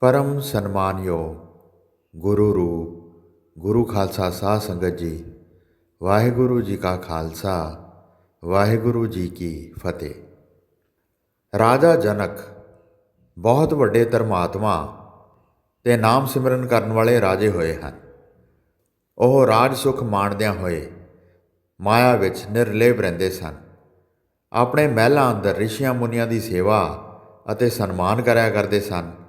ਪਰਮ ਸਨਮਾਨਯੋਗ ਗੁਰੂ ਰੂਪ, ਗੁਰੂ ਖਾਲਸਾ ਸਾਧ ਸੰਗਤ ਜੀ, ਵਾਹਿਗੁਰੂ ਜੀ ਕਾ ਖਾਲਸਾ, ਵਾਹਿਗੁਰੂ ਜੀ ਕੀ ਫਤਿਹ। ਰਾਜਾ ਜਨਕ, ਬਹੁਤ ਵੱਡੇ ਧਰਮਾਤਮਾ ਤੇ ਨਾਮ ਸਿਮਰਨ ਕਰਨ ਵਾਲੇ ਰਾਜੇ ਹੋਏ ਹਨ। ਉਹ ਰਾਜ ਸੁਖ ਮਾਣਦਿਆਂ ਹੋਏ ਮਾਇਆ ਵਿੱਚ ਨਿਰਲੇਪ ਰਹਿੰਦੇ ਸਨ। ਆਪਣੇ ਮਹਿਲਾਂ ਅੰਦਰ ਰਿਸ਼ੀਆਂ ਮੁਨੀਆਂ ਦੀ ਸੇਵਾ ਅਤੇ ਸਨਮਾਨ ਕਰਿਆ ਕਰਦੇ ਸਨ।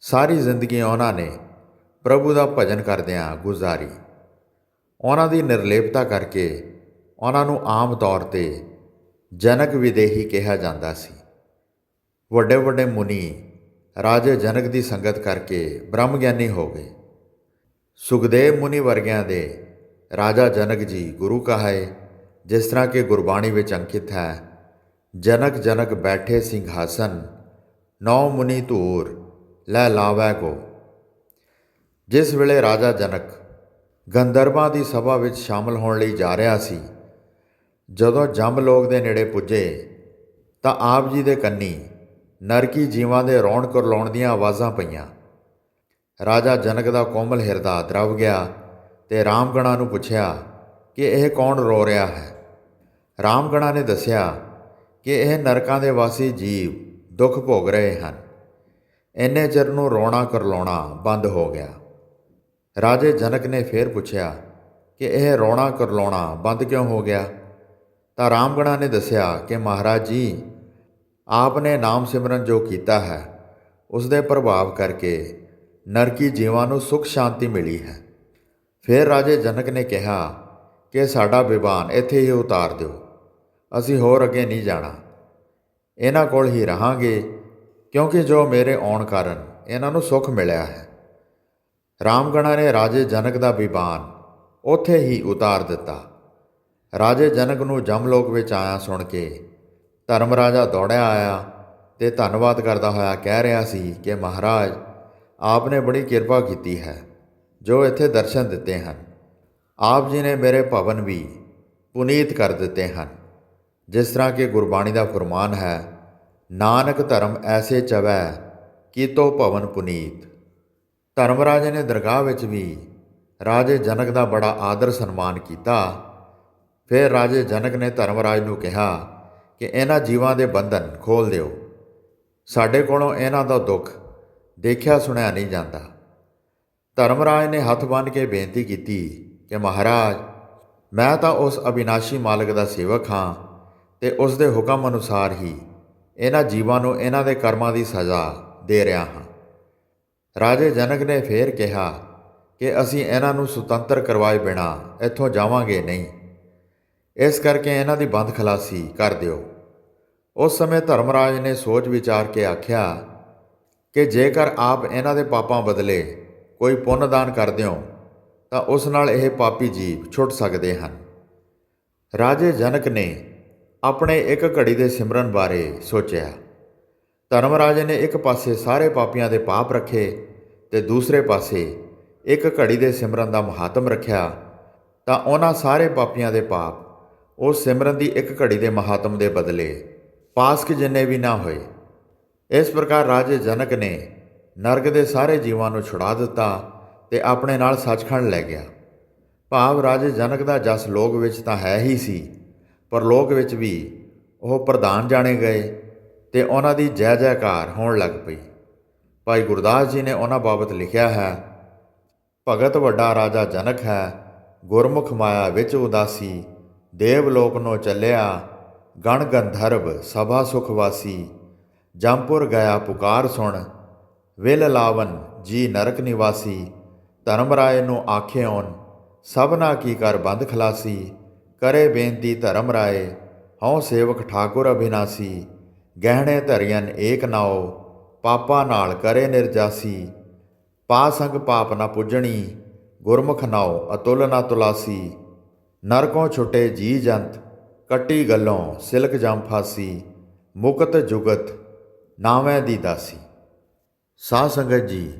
ਸਾਰੀ ਜ਼ਿੰਦਗੀ ਉਹਨਾਂ ਨੇ ਪ੍ਰਭੂ ਦਾ ਭਜਨ ਕਰਦਿਆਂ ਗੁਜ਼ਾਰੀ। ਉਹਨਾਂ ਦੀ ਨਿਰਲੇਪਤਾ ਕਰਕੇ ਉਹਨਾਂ ਨੂੰ ਆਮ ਤੌਰ ਤੇ ਜਨਕ ਵਿਦੇਹੀ ਕਿਹਾ ਜਾਂਦਾ ਸੀ। ਵੱਡੇ ਵੱਡੇ ਮੁਨੀ ਰਾਜੇ ਜਨਕ ਦੀ ਸੰਗਤ ਕਰਕੇ ਬ੍ਰਹਮ ਗਿਆਨੀ ਹੋ ਗਏ। ਸੁਖਦੇਵ ਮੁਨੀ ਵਰਗਿਆਂ ਦੇ ਰਾਜਾ ਜਨਕ ਜੀ ਗੁਰੂ ਕਹਾਏ, ਜਿਸ ਤਰ੍ਹਾਂ ਕਿ ਗੁਰਬਾਣੀ ਵਿੱਚ ਅੰਕਿਤ ਹੈ ਜਨਕ ਜਨਕ ਬੈਠੇ ਸਿੰਘਾਸਨ, ਨੌ ਮੁਨੀ ਧੂਰ ਲੈ ਲਾਵੈ ਕੋ। ਜਿਸ ਵੇਲੇ ਰਾਜਾ ਜਨਕ ਗੰਧਰਵਾਂ ਦੀ ਸਭਾ ਵਿੱਚ ਸ਼ਾਮਲ ਹੋਣ ਲਈ ਜਾ ਰਿਹਾ ਸੀ, ਜਦੋਂ ਜੰਮ ਲੋਕ ਦੇ ਨੇੜੇ ਪੁੱਜੇ, ਤਾਂ ਆਪ ਜੀ ਦੇ ਕੰਨੀ ਨਰਕੀ ਜੀਵਾਂ ਦੇ ਰੌਣ ਕਰਲਾਉਣ ਦੀਆਂ ਆਵਾਜ਼ਾਂ ਪਈਆਂ। ਰਾਜਾ ਜਨਕ ਦਾ ਕੋਮਲ ਹਿਰਦਾ ਦਰਵ ਗਿਆ ਤੇ ਰਾਮਗਣਾ ਨੂੰ ਪੁੱਛਿਆ ਕਿ ਇਹ ਕੌਣ ਰੋ ਰਿਹਾ ਹੈ? ਰਾਮਗਣਾ ਨੇ ਦੱਸਿਆ ਕਿ ਇਹ ਨਰਕਾਂ ਦੇ ਵਾਸੀ ਜੀਵ ਦੁੱਖ ਭੋਗ ਰਹੇ ਹਨ। ਇੰਨੇ ਚਿਰ ਨੂੰ ਰੋਣਾ ਕਰਲਾਉਣਾ ਬੰਦ ਹੋ ਗਿਆ। ਰਾਜੇ ਜਨਕ ਨੇ ਫੇਰ ਪੁੱਛਿਆ ਕਿ ਇਹ ਰੋਣਾ ਕਰਲਾਉਣਾ ਬੰਦ ਕਿਉਂ ਹੋ ਗਿਆ? ਤਾਂ ਰਾਮਗਣਾ ਨੇ ਦੱਸਿਆ ਕਿ ਮਹਾਰਾਜ ਜੀ ਆਪ ਨੇ ਨਾਮ ਸਿਮਰਨ ਜੋ ਕੀਤਾ ਹੈ ਉਸ ਦੇ ਪ੍ਰਭਾਵ ਕਰਕੇ ਨਰਕੀ ਜੀਵਾਂ ਨੂੰ ਸੁਖ ਸ਼ਾਂਤੀ ਮਿਲੀ ਹੈ। ਫਿਰ ਰਾਜੇ ਜਨਕ ਨੇ ਕਿਹਾ ਕਿ ਸਾਡਾ ਵਿਵਾਨ ਇੱਥੇ ਹੀ ਉਤਾਰ ਦਿਓ। ਅਸੀਂ ਹੋਰ ਅੱਗੇ ਨਹੀਂ ਜਾਣਾ। ਇਹਨਾਂ ਕੋਲ ਹੀ ਰਹਾਂਗੇ ਕਿਉਂਕਿ ਜੋ ਮੇਰੇ ਆਉਣ ਕਾਰਨ ਇਹਨਾਂ ਨੂੰ ਸੁੱਖ ਮਿਲਿਆ ਹੈ। ਰਾਮਗਣਾ ਨੇ ਰਾਜੇ ਜਨਕ ਦਾ ਵਿਵਾਨ ਉੱਥੇ ਹੀ ਉਤਾਰ ਦਿੱਤਾ। ਰਾਜੇ ਜਨਕ ਨੂੰ ਜਮਲੋਕ ਵਿੱਚ ਆਇਆ ਸੁਣ ਕੇ ਧਰਮ ਰਾਜਾ ਦੌੜਿਆ ਆਇਆ ਤੇ ਧੰਨਵਾਦ ਕਰਦਾ ਹੋਇਆ ਕਹਿ ਰਿਹਾ ਸੀ ਕਿ ਮਹਾਰਾਜ ਆਪ ਨੇ ਬੜੀ ਕਿਰਪਾ ਕੀਤੀ ਹੈ, ਜੋ ਇੱਥੇ ਦਰਸ਼ਨ ਦਿੱਤੇ ਹਨ। ਆਪ ਜੀ ਨੇ ਮੇਰੇ ਭਵਨ ਵੀ ਪੁਨੀਤ ਕਰ ਦਿੱਤੇ ਹਨ। ਜਿਸ ਤਰ੍ਹਾਂ ਕਿ ਗੁਰਬਾਣੀ ਦਾ ਫਰਮਾਨ ਹੈ ਨਾਨਕ ਧਰਮ ਐਸੇ ਚਵੈ, ਕੀਤੋ ਭਵਨ ਪੁਨੀਤ। ਧਰਮਰਾਜ ਨੇ ਦਰਗਾਹ ਵਿੱਚ ਵੀ ਰਾਜੇ ਜਨਕ ਦਾ ਬੜਾ ਆਦਰ ਸਨਮਾਨ ਕੀਤਾ। ਫਿਰ ਰਾਜੇ ਜਨਕ ਨੇ ਧਰਮਰਾਜ ਨੂੰ ਕਿਹਾ ਕਿ ਇਹਨਾਂ ਜੀਵਾਂ ਦੇ ਬੰਧਨ ਖੋਲ ਦਿਓ। ਸਾਡੇ ਕੋਲੋਂ ਇਹਨਾਂ ਦਾ ਦੁੱਖ ਦੇਖਿਆ ਸੁਣਿਆ ਨਹੀਂ ਜਾਂਦਾ। ਧਰਮਰਾਜ ਨੇ ਹੱਥ ਬੰਨ੍ਹ ਕੇ ਬੇਨਤੀ ਕੀਤੀ ਕਿ ਮਹਾਰਾਜ, ਮੈਂ ਤਾਂ ਉਸ ਅਬਿਨਾਸ਼ੀ ਮਾਲਕ ਦਾ ਸੇਵਕ ਹਾਂ ਤੇ ਉਸ ਦੇ ਹੁਕਮ ਅਨੁਸਾਰ ਹੀ ਇਹਨਾਂ ਜੀਵਾਂ ਨੂੰ ਇਹਨਾਂ ਦੇ ਕਰਮਾਂ ਦੀ ਸਜ਼ਾ ਦੇ ਰਿਹਾ ਹਾਂ। ਰਾਜੇ ਜਨਕ ਨੇ ਫੇਰ ਕਿਹਾ ਕਿ ਅਸੀਂ ਇਹਨਾਂ ਨੂੰ ਸੁਤੰਤਰ ਕਰਵਾਏ ਬਿਨਾ ਇੱਥੋਂ ਜਾਵਾਂਗੇ ਨਹੀਂ। ਇਸ ਕਰਕੇ ਇਹਨਾਂ ਦੀ ਬੰਦ ਖਲਾਸੀ ਕਰ ਦਿਓ। ਉਸ ਸਮੇਂ ਧਰਮਰਾਜ ਨੇ ਸੋਚ ਵਿਚਾਰ ਕੇ ਆਖਿਆ ਕਿ ਜੇਕਰ ਆਪ ਇਹਨਾਂ ਦੇ ਪਾਪਾਂ ਬਦਲੇ ਕੋਈ ਪੁੰਨ ਦਾਨ ਕਰ ਦਿਓ, ਤਾਂ ਉਸ ਨਾਲ ਇਹ ਪਾਪੀ ਜੀਵ ਛੁੱਟ ਸਕਦੇ ਹਨ। ਰਾਜੇ ਜਨਕ ਨੇ ਆਪਣੇ ਇੱਕ ਘੜੀ ਦੇ ਸਿਮਰਨ ਬਾਰੇ ਸੋਚਿਆ। ਧਰਮਰਾਜ ਨੇ ਇੱਕ ਪਾਸੇ ਸਾਰੇ ਪਾਪੀਆਂ ਦੇ ਪਾਪ ਰੱਖੇ ਤੇ ਦੂਸਰੇ ਪਾਸੇ ਇੱਕ ਘੜੀ ਦੇ ਸਿਮਰਨ ਦਾ ਮਹਾਤਮ ਰੱਖਿਆ, ਤਾਂ ਉਹਨਾਂ ਸਾਰੇ ਪਾਪੀਆਂ ਦੇ ਪਾਪ ਉਹ ਸਿਮਰਨ ਦੀ ਇੱਕ ਘੜੀ ਦੇ ਮਹਾਤਮ ਦੇ ਬਦਲੇ ਪਾਸਕ ਜਿੰਨੇ ਵੀ ਨਾ ਹੋਏ। ਇਸ ਪ੍ਰਕਾਰ ਰਾਜੇ ਜਨਕ ਨੇ ਨਰਕ ਦੇ ਸਾਰੇ ਜੀਵਾਂ ਨੂੰ ਛੁਡਾ ਦਿੱਤਾ ਤੇ ਆਪਣੇ ਨਾਲ ਸੱਚਖੰਡ ਲੈ ਗਿਆ। ਭਾਵ ਰਾਜੇ ਜਨਕ ਦਾ ਜਸ ਲੋਕ ਵਿੱਚ ਤਾਂ ਹੈ ਹੀ ਸੀ। ਪਰਲੋਕ ਵਿੱਚ ਵੀ ਉਹ ਪ੍ਰਧਾਨ ਜਾਣੇ ਗਏ ਤੇ ਉਹਨਾਂ ਦੀ ਜੈ ਜੈਕਾਰ ਹੋਣ ਲੱਗ ਪਈ। ਭਾਈ ਗੁਰਦਾਸ ਜੀ ਨੇ ਉਹਨਾਂ ਬਾਬਤ ਲਿਖਿਆ ਹੈ, ਭਗਤ ਵੱਡਾ ਰਾਜਾ ਜਨਕ ਹੈ, ਗੁਰਮੁਖ ਮਾਇਆ ਵਿੱਚ ਉਦਾਸੀ, ਦੇਵ ਲੋਕ ਨੂੰ ਚੱਲਿਆ, ਗਣ ਗੰਧਰਵ ਸਭਾ ਸੁਖ ਵਾਸੀ, ਜੰਪੁਰ ਗਿਆ ਪੁਕਾਰ ਸੁਣ, ਵਿਲ ਲਾਵਨ ਜੀ ਨਰਕ ਨਿਵਾਸੀ, ਧਰਮ ਰਾਏ ਨੂੰ ਆਖਿਓਨ ਸਭਨਾ ਕੀ ਕਰ ਬੰਦ ਖਲਾਸੀ ਕਰੇ ਬੇਨਤੀ ਧਰਮ ਰਾਏ, ਹਉ ਸੇਵਕ ਠਾਕੁਰ ਅਭਿਨਾਸੀ, ਗਹਿਣੇ ਧਰਿයਨ ਏਕ ਨਾਉ, ਪਾਪਾ ਨਾਲ ਕਰੇ ਨਿਰਜਾਸੀ, ਪਾ ਸੰਗ ਪਾਪ ਨਾ ਪੁੱਜਣੀ, ਗੁਰਮੁਖ ਨਾਉ ਅਤੁਲ ਨਾ ਤੁਲਾਸੀ, ਨਰਕੋਂ ਛੁਟੇ ਜੀ ਜੰਤ, ਕੱਟੀ ਗੱਲੋਂ ਸਿਲਕ ਜੰਮ ਫਾਸੀ, ਮੁਕਤ ਜੁਗਤ ਨਾਵੇਂ ਦੀ ਦਾਸੀ। ਸਾਧ ਸੰਗਤ ਜੀ,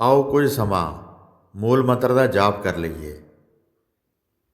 ਆਓ ਕੁਝ ਸਮਾਂ ਮੂਲ ਮੰਤਰ ਦਾ ਜਾਪ ਕਰ ਲਈਏ।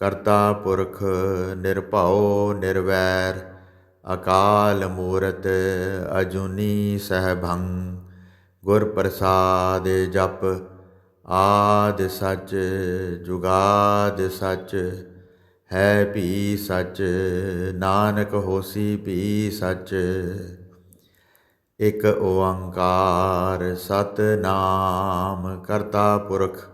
ਕਰਤਾ ਪੁਰਖ ਨਿਰਭਉ ਨਿਰਵੈਰ, ਅਕਾਲ ਮੂਰਤ ਅਜੂਨੀ ਸਹਿਭੰ, ਗੁਰ ਪ੍ਰਸਾਦ ਜਪ ਆਦ ਸੱਚ, ਜੁਗਾਦ ਸੱਚ, ਹੈ ਵੀ ਸੱਚ, ਨਾਨਕ ਹੋਸੀ ਵੀ ਸੱਚ। ਇਕ ਓੰਕਾਰ ਸਤਨਾਮ ਕਰਤਾ ਪੁਰਖ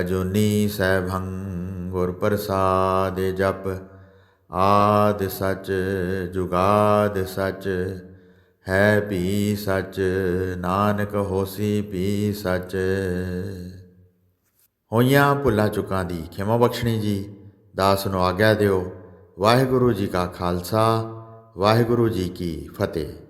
ਅਜੂਨੀ ਸੈਭੰ ਗੁਰ ਪ੍ਰਸਾਦ ਜਪ, ਆਦ ਸੱਚ ਜੁਗਾਦ ਸੱਚ, ਹੈ ਵੀ ਸੱਚ, ਨਾਨਕ ਹੋਸੀ ਵੀ ਸੱਚ। ਹੋਈਆਂ ਭੁੱਲਾਂ ਚੁੱਕਾਂ ਦੀ ਖਿਮਾ ਬਖਸ਼ਣੀ ਜੀ, ਦਾਸ ਨੂੰ ਆਗਿਆ ਦਿਓ। ਵਾਹਿਗੁਰੂ ਜੀ ਕਾ ਖਾਲਸਾ, ਵਾਹਿਗੁਰੂ ਜੀ ਕੀ ਫਤਿਹ।